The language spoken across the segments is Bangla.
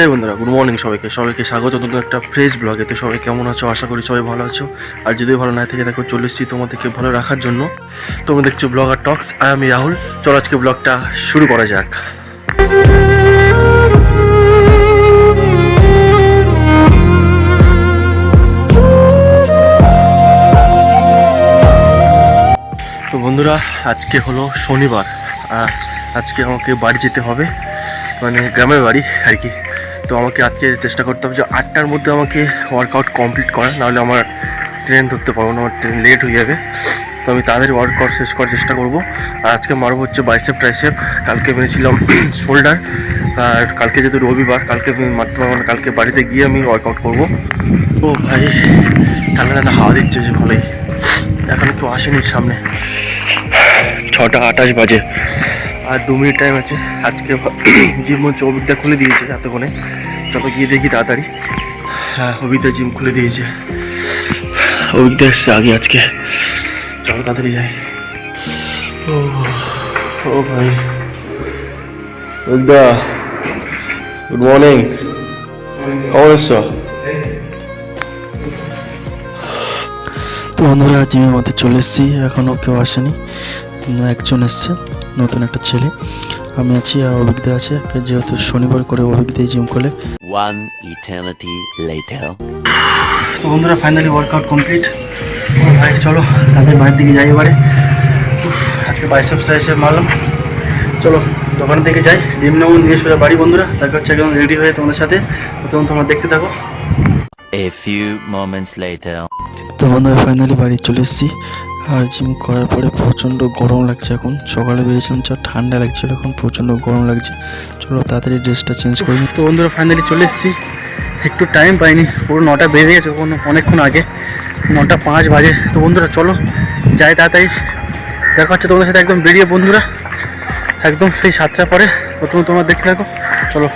হে বন্ধুরা গুড মর্নিং সবাইকে। সবাইকে স্বাগত। নতুন একটা ফ্রেশ ব্লগে তো সবাই কেমন আছো? আশা করি সবাই ভালো আছো। আর যদি ভালো না থেকে দেখো, চলে এসেছি তোমাদেরকে ভালো রাখার জন্য। তোমরা দেখছ ব্লগ আর টক্স আর আমি রাহুল চলো আজকে ব্লগটা শুরু করা যাক। তো বন্ধুরা, আজকে হলো শনিবার। আজকে আমাকে বাড়ি যেতে হবে। মানে গ্রামের বাড়ি আর কি। তো আমাকে আজকে চেষ্টা করতে হবে যে আটটার মধ্যে আমাকে ওয়ার্কআউট কমপ্লিট করা, নাহলে আমার ট্রেন ধরতে পারব না, আমার ট্রেন লেট হয়ে যাবে। তো আমি তাড়াতাড়ি ওয়ার্কআউট শেষ করার চেষ্টা করব। আর আজকে মারবো হচ্ছে বাইসেপ ট্রাইসেপ কালকে মেরেছিলাম শোল্ডার আর কালকে যেহেতু রবিবার, কালকে আমি মারতে পারব না, কালকে বাড়িতে গিয়ে আমি ওয়ার্কআউট করব। ও ভাই, ঠান্ডা ঠান্ডা হাওয়া দিচ্ছে যে ভালোই। এখন কেউ আসেনি সামনে। ছটা আঠাশ বাজে। আর দু মিনিট টাইম আছে। আজকে জিম হচ্ছে অভিজ্ঞতা খুলে দিয়েছে এতক্ষণে চলো গিয়ে দেখি তাড়াতাড়ি। হ্যাঁ অভিজ্ঞতা জিম খুলে দিয়েছে। অভিজ্ঞতা এসছে আগে আজকে। চলো তাড়াতাড়ি যাই। ও ও ভাই। অভিজ্ঞতা গুড মর্নিং কেমন এসছো তো বন্ধুরা জিমের মধ্যে চলে এসেছি। এখনও কেউ আসেনি। একজন এসছে। নতুন একটা ছেলে। আমি আছি আর অভিজ্ঞতা আছে যেহেতু শনিবার করে অভিজ্ঞতাই জিম করলে One eternity later. তো বন্ধুরা ফাইনালি ওয়ার্কআউট কমপ্লিট ভাই চলো তাদের বাড়ির দিকে যাই এবারে। আজকে বাইসেপ টাইসেপ মারলাম। চলো দোকানের দিকে যাই। ডিম নেব নিয়ে সোজা বাড়ি বন্ধুরা। তারপর হচ্ছে একদম রেডি হয়ে তোমাদের সাথে তখন তোমরা দেখতে থাকো। A few moments later. তো বন্ধুরা ফাইনালি বাড়ি চলে এসেছি। আর জিম করার পরে প্রচণ্ড গরম লাগছে এখন। সকালে বেরিয়েছিলাম, যা ঠান্ডা লাগছিল এখন প্রচণ্ড গরম লাগছে। চলো তাড়াতাড়ি ড্রেসটা চেঞ্জ করে। তো বন্ধুরা ফাইনালি চলে এসেছি। একটু টাইম পাইনি, পুরো নটা বেজে গেছে অনেকক্ষণ আগে। নটা পাঁচ বাজে। তো বন্ধুরা, চলো, যাই তাড়াতাড়ি। দেখা হচ্ছে তোমাদের সাথে একদম বেরিয়ে, বন্ধুরা। একদম সেই সাতটা পরে। প্রথমে তোমরা দেখতে থাকো। চলো।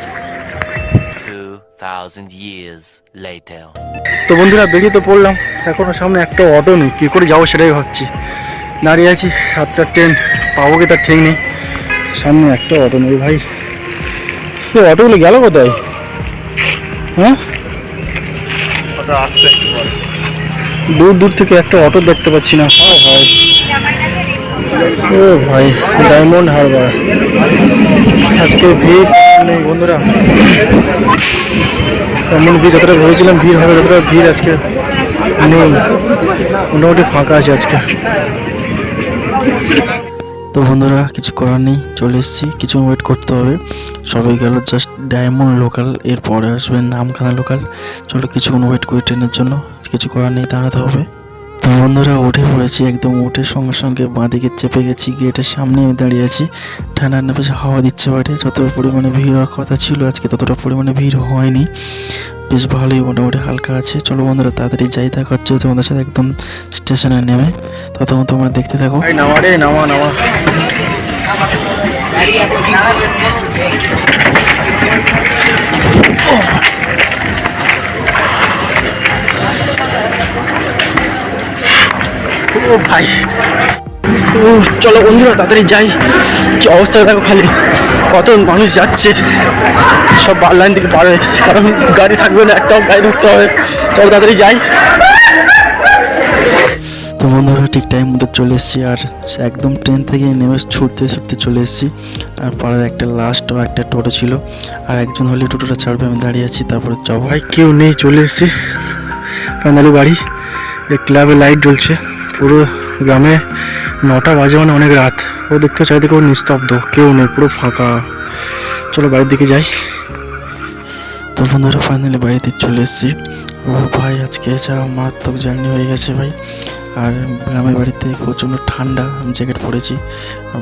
Thousand years later. তো বন্ধুরা বেরিয়ে তো পড়লাম। এখনও সামনে একটা অটো নেই। কী করে যাব সেটাই ভাবছি। দাঁড়িয়ে আছি সাতটার ট্রেন পাবো কি তার ঠিক নেই। সামনে একটা অটো নেই ভাই। এই অটোগুলো গেল কোথায়? হ্যাঁ? দূর দূর থেকে একটা অটো দেখতে পাচ্ছি না। হয় হয়। ও ভাই ডায়মন্ড হারবার আজকে ভিড়। বন্ধুরা। তেমন ভিড়, যতটা ভেবেছিলাম ভিড় হবে, ততটা ভিড় আজকে নেই। মোটামুটি ফাঁকা আছে আজকে। তো বন্ধুরা, কিছু করার নেই, চলে এসেছি। কিছু ওয়েট করতে হবে। সবাই গেল জাস্ট ডায়মন্ড লোকাল এরপরে আসবে নামখানা লোকাল চলো কিছুক্ষণ ওয়েট করি ট্রেনের জন্য। কিছু করার নেই দাঁড়াতে হবে। তো বন্ধুরা উঠে পড়েছি একদম উঠে সঙ্গে সঙ্গে বাঁদিকে চেপে গেছি গেটের সামনে আমি দাঁড়িয়ে আছি। ঠান্ডা ঠান্ডা বেশ হাওয়া দিচ্ছে বাইরে যত পরিমাণে ভিড় হওয়ার কথা ছিল আজকে ততটা পরিমাণে ভিড় হয়নি। বেশ ভালোই মোটামুটি হালকা আছে। চলো বন্ধুরা তাড়াতাড়ি যাই দেখা হচ্ছে তোমাদের সাথে একদম স্টেশনে নেমে। ততক্ষণ তোমরা দেখতে থাকো। নামা রে নামা নামা? ও ভাই। ও চলো বন্ধুরা তাড়াতাড়ি যাই। কি অবস্থা দেখো খালি। কত মানুষ যাচ্ছে। সব বার লাইন থেকে পারে কারণ গাড়ি থাকবে না একটাও গাড়ি ধরতে হবে। চলো তাড়াতাড়ি যাই। তো বন্ধুরা ঠিক টাইম মতো চলে এসেছি। আর একদম ট্রেন থেকে নেমে ছুটতে ছুটতে চলে এসেছি। আর পাড়ার একটা লাস্ট একটা টোটো ছিল। আর একজন হলে টোটোটা ছাড়বে আমি দাঁড়িয়ে আছি তারপরে যাব। ভাই কেউ নেই চলে এসেছি। ফাইনালি বাড়ি। ক্লাবে লাইট জ্বলছে। পুরো গ্রামে নটা বাজে মানে অনেক রাত। ও দেখতে চারিদিকে নিস্তব্ধ, কেউ নেই, পুরো ফাঁকা। চলো বাড়ির দিকে যাই। তো বন্ধুরা ফাইনালি বাড়িতে চলে এসেছি। ও ভাই, আজকে যা মারাত্মক জার্নি হয়ে গেছে ভাই। আর গ্রামের বাড়িতে প্রচণ্ড ঠান্ডা, আমি জ্যাকেট পরেছি।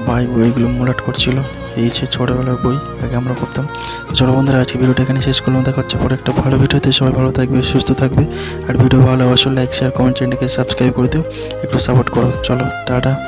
ভাই বইগুলো মোলাট করছিল। এই যে ছোটোবেলার বই, আগে আমরা পড়তাম। চলো বন্ধুরা, আজকে ভিডিওটা এখানে শেষ করলাম। দেখা হচ্ছে পরে একটা ভালো ভিডিওতে। সবাই ভালো থাকবে, সুস্থ থাকবে। আর ভিডিও ভালো অবশ্যই লাইক শেয়ার কমেন্ট চ্যানেলকে সাবস্ক্রাইব করে দিও। একটু সাপোর্ট করো। চলো, টাটা।